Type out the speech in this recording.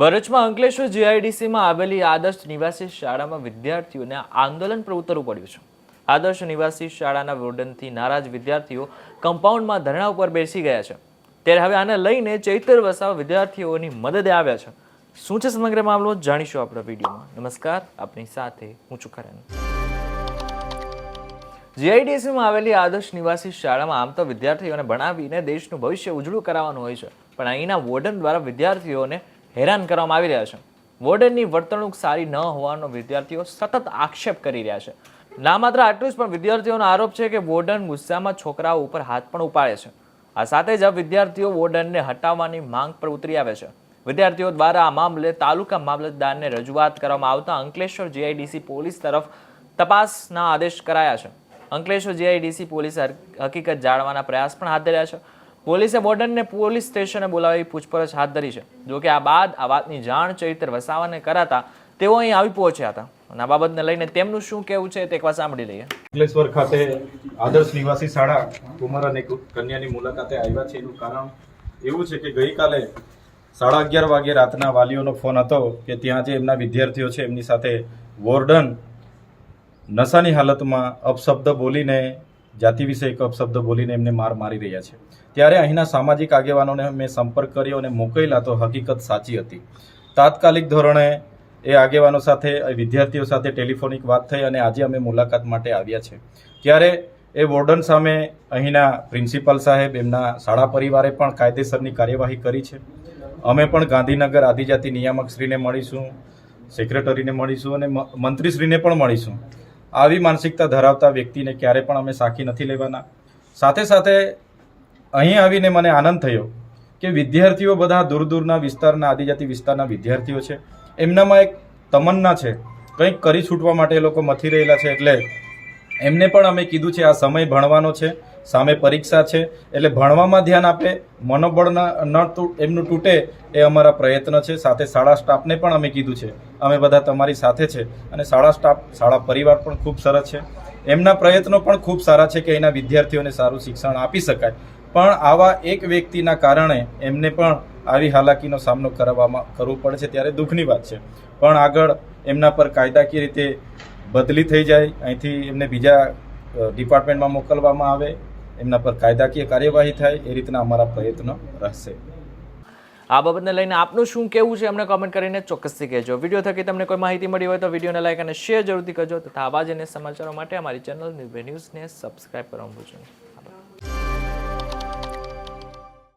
ભરૂચમાં અંકલેશ્વર જીઆઈડીસીમાં આવેલી આદર્શ નિવાસી શાળામાં વિદ્યાર્થીઓને આંદોલન પર ઉતરવું પડ્યું છે. આદર્શ નિવાસી શાળાના વોર્ડનથી નારાજ વિદ્યાર્થીઓ કમ્પાઉન્ડમાં ધરણા ઉપર બેસી ગયા છે. ત્યારે હવે આને લઈને ચૈતર વસાવા વિદ્યાર્થીઓની મદદે આવ્યા છે. શું છે સમગ્ર મામલો જાણીશું આપણા વિડીયોમાં. નમસ્કાર, આપની સાથે હું છું જીઆઈડીસીમાં આવેલી આદર્શ નિવાસી શાળામાં આમ તો વિદ્યાર્થીઓને ભણાવીને દેશનું ભવિષ્ય ઉજળું કરાવવાનું હોય છે. પણ અહીંના વોર્ડન દ્વારા વિદ્યાર્થીઓને હેરાન કરવામાં આવી રહ્યા છે. વોર્ડનની વર્તણૂક સારી ન હોવાનો વિદ્યાર્થીઓ સતત આક્ષેપ કરી રહ્યા છે. ના માત્ર આટલું જ, પણ વિદ્યાર્થીઓનો આરોપ છે કે વોર્ડન ગુસ્સામાં છોકરાઓ ઉપર હાથ પણ ઉપાડે છે. આ સાથે જ વિદ્યાર્થીઓ વોર્ડનને હટાવવાની માંગ પર ઉતરી આવે છે. વિદ્યાર્થીઓ દ્વારા આ મામલે તાલુકા મામલતદારને રજૂઆત કરવામાં આવતા અંકલેશ્વર જીઆઈડીસી પોલીસ તરફ તપાસના આદેશ કરાયા છે. અંકલેશ્વર જીઆઈડીસી પોલીસે હકીકત જાણવાના પ્રયાસ પણ હાથ ધર્યા છે. પોલીસે વોર્ડનને પોલીસ સ્ટેશને બોલાવી પૂછપરછ હાથ ધરી છે. જોકે આ બાદ આ વાતની જાણ ચૈતર વસાવાને કરાતા તેઓ અહીં આવી પહોંચ્યા હતા. અને આ બાબતને લઈને તેમનું શું કહેવું છે તે એકવાર સાંભળી લઈએ. અંકલેશ્વર ખાતે આદર્શ નિવાસી શાળા કુમાર અને કન્યાની મુલાકાતે આવ્યા છે. એનું કારણ એવું છે કે ગઈકાલે સાડા અગિયાર વાગે રાતના વાલીઓનો ફોન હતો કે ત્યાં જે એમના વિદ્યાર્થીઓ છે એમની સાથે વોર્ડન નશાની હાલતમાં અપશબ્દ બોલીને જાતિ વિષયક અપશબ્દ બોલીને એમને માર મારી રહ્યા છે. ત્યારે અહીંના સામાજિક આગેવાનોને મેં સંપર્ક કર્યો અને મોકલેલા તો હકીકત સાચી હતી. તાત્કાલિક ધોરણે એ આગેવાનો સાથે વિદ્યાર્થીઓ સાથે ટેલિફોનિક વાત થઈ અને આજે અમે મુલાકાત માટે આવ્યા છે. ત્યારે એ વોર્ડન સામે અહીંના પ્રિન્સિપાલ સાહેબ, એમના શાળા પરિવારે પણ કાયદેસરની કાર્યવાહી કરી છે. અમે પણ ગાંધીનગર આદિજાતિ નિયામકશ્રીને મળીશું, સેક્રેટરીને મળીશું અને મંત્રીશ્રીને પણ મળીશું. આવી માનસિકતા ધરાવતા વ્યક્તિને ક્યારે પણ અમે સાખી નથી લેવાના. સાથે સાથે અહીં આવીને મને આનંદ થયો કે વિદ્યાર્થીઓ બધા દૂર દૂરના વિસ્તારના આદિજાતિ વિસ્તારના વિદ્યાર્થીઓ છે. એમનામાં એક તમન્ના છે. કંઈક કરી છૂટવા માટે એ લોકો મથી રહેલા છે એટલે એમને પણ અમે કીધું છે આ સમય ભણવાનો છે, સામે પરીક્ષા છે એટલે ભણવામાં ધ્યાન આપે, મનોબળ ન એમનું તૂટે એ અમારા પ્રયત્ન છે. સાથે શાળા સ્ટાફને પણ અમે કીધું છે. અમે બધા તમારી સાથે છે અને શાળા સ્ટાફ શાળા પરિવાર પણ ખૂબ સરસ છે. એમના પ્રયત્નો પણ ખૂબ સારા છે કે એના વિદ્યાર્થીઓને સારું શિક્ષણ આપી શકાય. પણ આવા એક વ્યક્તિના કારણે એમને પણ આવી હાલાકીનો સામનો કરવામાં કરવો પડે છે ત્યારે દુઃખની વાત છે. પણ આગળ એમના પર કાયદાકીય રીતે બદલી થઈ જાય, અહીંથી એમને બીજા ડિપાર્ટમેન્ટમાં મોકલવામાં આવે, એમના પર કાયદાકીય કાર્યવાહી થાય, એ રીતના અમારા પ્રયત્નો રહેશે. આ બાબતને લઈને આપનું શું કહેવું છે અમને કોમેન્ટ કરીને ચોક્કસથી કહેજો. વીડિયો થકી તમને કોઈ માહિતી મળી હોય તો વિડીયોને લાઈક અને શેર જરૂરથી કરજો. તથા આવા જ અને સમાચારો માટે અમારી ચેનલ નિર્ભય ન્યૂઝને સબસ્ક્રાઇબ કરવાનું ભૂલશો નહીં.